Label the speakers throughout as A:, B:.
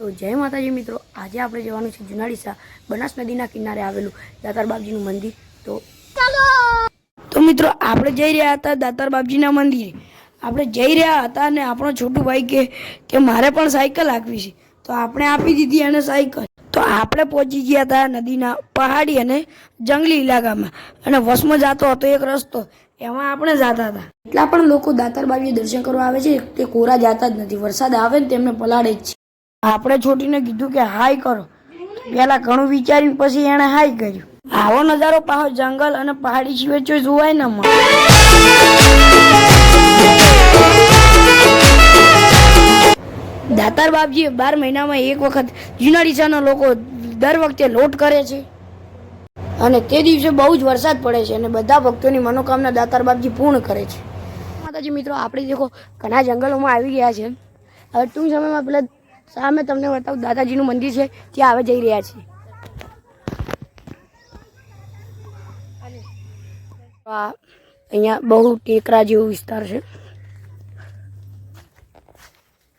A: તો જય માતાજી મિત્રો, આજે આપણે જવાનું છે જુનાડીસા બનાસ નદીના કિનારે આવેલું દાતાર બાપજીનું મંદિર. તો તો મિત્રો, આપણે જઈ રહ્યા હતા દાતાર બાપજીના મંદિરે. આપણે જઈ રહ્યા હતા અને આપણો છોટું ભાઈ કે કે મારે પણ સાયકલ આપવી છે. તો આપણે આપી દીધી એને સાયકલ. તો આપણે પહોંચી ગયા હતા નદીના પહાડી અને જંગલી ઇલાકામાં અને વસમાં જતો હતો એક રસ્તો, એમાં આપણે જતા હતા. એટલા પણ લોકો દાતાર બાપજી દર્શન કરવા આવે છે તે કોરા જતા જ નથી. વરસાદ આવે ને તેમને પલાળે જ છે. આપણે છોટીને કીધું કે હાય કરો. પેલા ઘણું વિચાર્યું પછી એણે હાય કર્યું. આવો નજારો પાહો જંગલ અને પહાડી સિવાય જોવાય ન દાતાર બાપજી બાર મહિનામાં એક વખત જુનાડીસાના લોકો દર વખતે લોટ કરે છે. અને તે દિવસે બહુ જ વરસાદ પડે છે અને બધા ભક્તોની મનોકામના દાતાર બાપજી પૂર્ણ કરે છે. માતાજી મિત્રો, આપણે દેખો ઘણા જંગલોમાં આવી ગયા છે. હવે ટૂંક સમયમાં પેલા સામે તમને બતાવું, દાદાજીનું મંદિર છે, ત્યાં આવે જઈ રહ્યા છીએ. અહીંયા બહુ ટેકરા જેવો વિસ્તાર છે.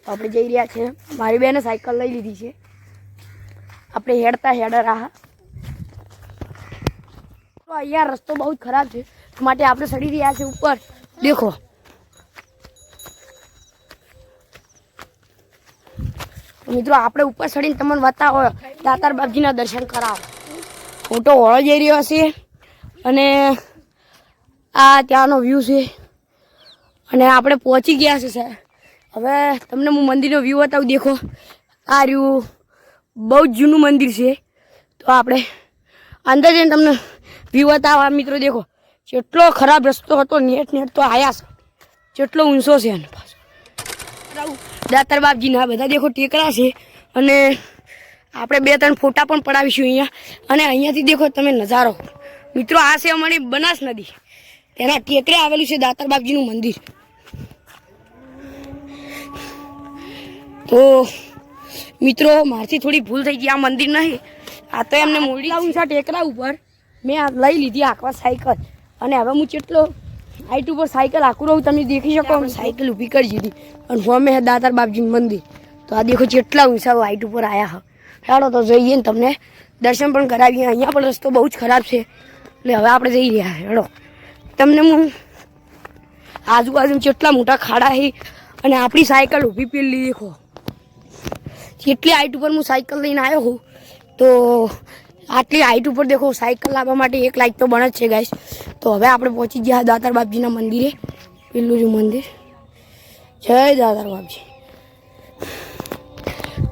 A: આપણે જઈ રહ્યા છીએ. મારી બેને સાયકલ લઈ લીધી છે. આપણે હેડતા હેડા રાહ. તો અહીંયા રસ્તો બહુ જ ખરાબ છે. માટે આપણે સડી રહ્યા છે ઉપર. દેખો. મિત્રો, આપણે ઉપર ચડીને તમને બતાવો. દાતાર બાપજીના દર્શન કરાવો. ફોટો હોળો જઈ રહ્યો છે અને આ ત્યાંનો વ્યૂ છે. અને આપણે પહોંચી ગયા છે સાહેબ હવે તમને હું મંદિરનો વ્યૂ બતાવું, દેખો. આ રહ્યું બહુ જ જૂનું મંદિર છે. તો આપણે અંદર જઈને તમને વ્યૂ બતાવવા, મિત્રો, દેખો. જેટલો ખરાબ રસ્તો હતો, નેટ નેટ તો આયા છે જેટલો ઊંચો છે એનો પાછો દાતાર બાપજીના બધા દેખો ટેકરા છે. અને આપણે બે ત્રણ ફોટા પણ પડાવીશું અહીંયા. અને અહીંયાથી દેખો તમે નજારો. મિત્રો આ છે અમારી બનાસ નદી. તેના ટેકરે આવેલું છે દાતર બાપજીનું મંદિર. તો મિત્રો મારથી થોડી ભૂલ થઈ ગઈ. આ મંદિર નહીં. આ તો એમને મોડી ઊંચા ટેકરા ઉપર મેં આ લઈ લીધી આખવા સાયકલ. અને હવે હું કેટલો હાઈટ ઉપર સાયકલ આખું રહું, તમે દેખી શકો અમે સાયકલ ઊભી કરી દીધી. અને અમે હે દાતાર બાપજીનું મંદિર. તો આ દેખો જેટલા ઊંચા હાઈટ ઉપર આવ્યા હા. ચાલો તો જઈએ ને તમને દર્શન પણ કરાવીએ. અહીંયા પણ રસ્તો બહુ જ ખરાબ છે. એટલે હવે આપણે જઈ રહ્યા હેડો તમને હું આજુબાજુ જેટલા મોટા ખાડા છે અને આપણી સાયકલ ઊભી પેલી દેખો. જેટલી હાઈટ ઉપર હું સાયકલ લઈને આવ્યો હું, તો આટલી હાઈટ ઉપર દેખો, સાયકલ લાવવા માટે એક લાઈટ તો બને જ છે ગાઈશ તો હવે આપણે પહોંચી ગયા દાતાર બાપજીના મંદિરે. પેલું મંદિર. જય દાતાર બાપજી.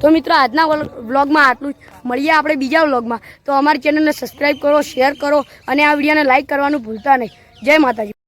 A: તો મિત્રો, આજના વ્લોગમાં આટલું જ. મળીએ આપણે બીજા વ્લોગમાં. તો અમારી ચેનલને સબસ્ક્રાઈબ કરો શેર કરો, અને આ વિડીયોને લાઈક કરવાનું ભૂલતા નહીં. જય માતાજી.